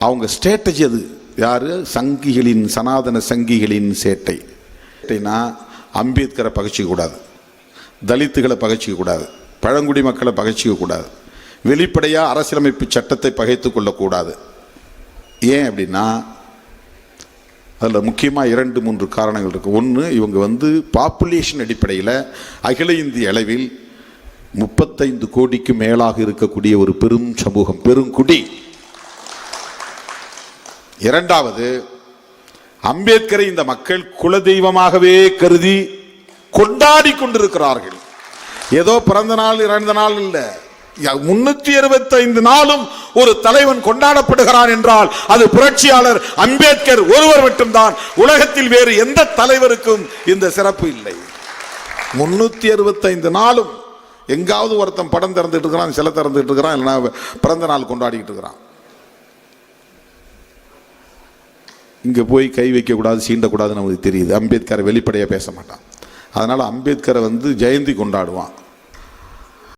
அவங்க ஸ்ட்ராட்டஜி அது. யார்? சங்கிகளின் சனாதன சங்கிகளின் சேட்டை. சேட்டைனா அம்பேத்கரை பகைச்சிக்க கூடாது. தலித்துகளை பகைச்சிக்க கூடாது. பழங்குடி மக்களை பகைச்சிக்க கூடாது. வெளிப்படையாக அரசியலமைப்பு சட்டத்தை பகைத்து கொள்ளக்கூடாது ஏன் அப்படின்னா அதில் முக்கியமாக இரண்டு மூன்று காரணங்கள் இருக்குது ஒன்று இவங்க வந்து பாப்புலேஷன் அடிப்படையில் அகில இந்திய அளவில் முப்பத்தைந்து கோடிக்கு மேலாக இருக்கக்கூடிய ஒரு பெரும் சமூகம் பெருங்குடி இரண்டாவது அம்பேத்கரை இந்த மக்கள் குலதெய்வமாகவே கருதி கொண்டாடி கொண்டிருக்கிறார்கள். ஏதோ பிறந்த நாள் இறந்த நாள் இல்லை. முன்னூத்தி அறுபத்தைந்து நாளும் ஒரு தலைவன் கொண்டாடப்படுகிறான் என்றால் அது புரட்சியாளர் அம்பேத்கர் ஒருவர் மட்டும்தான். உலகத்தில் வேறு எந்த தலைவருக்கும் இந்த சிறப்பு இல்லை. முன்னூத்தி அறுபத்தைந்து நாளும் எங்காவது ஒருத்தன் படம் திறந்துட்டு இருக்கிறான் சிலை திறந்துட்டு இருக்கிறான் இல்லைன்னா பிறந்த நாள் கொண்டாடிக்கிட்டு இருக்கிறான். இங்கே போய் கை வைக்கக்கூடாது சீண்டக்கூடாதுன்னு நமக்கு தெரியுது. அம்பேத்கரை வெளிப்படையாக பேச மாட்டான். அதனால் அம்பேத்கரை வந்து ஜெயந்தி கொண்டாடுவான்.